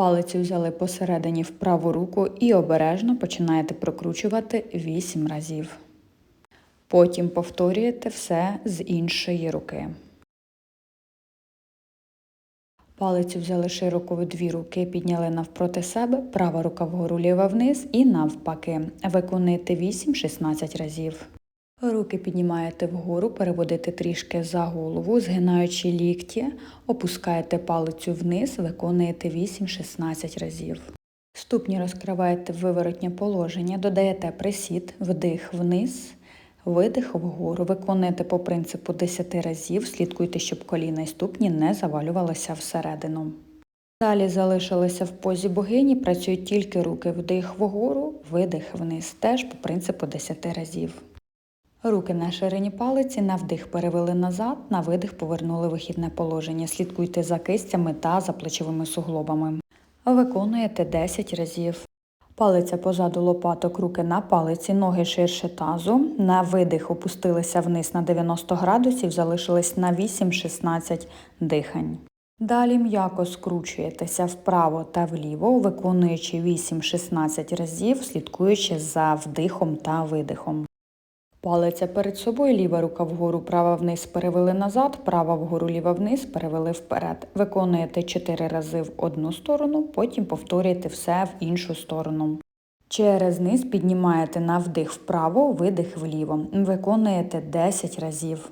Палицю взяли посередині в праву руку і обережно починаєте прокручувати 8 разів. Потім повторюєте все з іншої руки. Палицю взяли широко в дві руки, підняли навпроти себе, права рука вгору, ліва вниз і навпаки. Виконуйте 8-16 разів. Руки піднімаєте вгору, переводите трішки за голову, згинаючи лікті, опускаєте палицю вниз, виконуєте 8-16 разів. Ступні розкриваєте в виворотнє положення, додаєте присід, вдих вниз, видих вгору. Виконуєте по принципу 10 разів, слідкуйте, щоб коліна і ступні не завалювалися всередину. Далі залишилися в позі богині, працюють тільки руки вдих вгору, видих вниз, теж по принципу 10 разів. Руки на ширині палиці, на вдих перевели назад, на видих повернули вихідне положення. Слідкуйте за кистями та за плечовими суглобами. Виконуєте 10 разів. Палиця позаду лопаток, руки на палиці, ноги ширше тазу. На видих опустилися вниз на 90 градусів, залишились на 8-16 дихань. Далі м'яко скручуєтеся вправо та вліво, виконуючи 8-16 разів, слідкуючи за вдихом та видихом. Палиця перед собою, ліва рука вгору, права вниз перевели назад, права вгору, ліва вниз перевели вперед. Виконуєте 4 рази в одну сторону, потім повторюєте все в іншу сторону. Через низ піднімаєте на вдих вправо, видих вліво. Виконуєте 10 разів.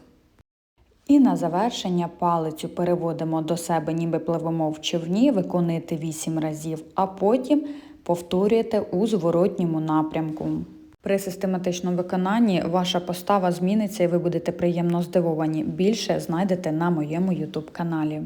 І на завершення палицю переводимо до себе, ніби пливемо в човні, виконуєте 8 разів, а потім повторюєте у зворотньому напрямку. При систематичному виконанні ваша постава зміниться і ви будете приємно здивовані. Більше знайдете на моєму YouTube каналі.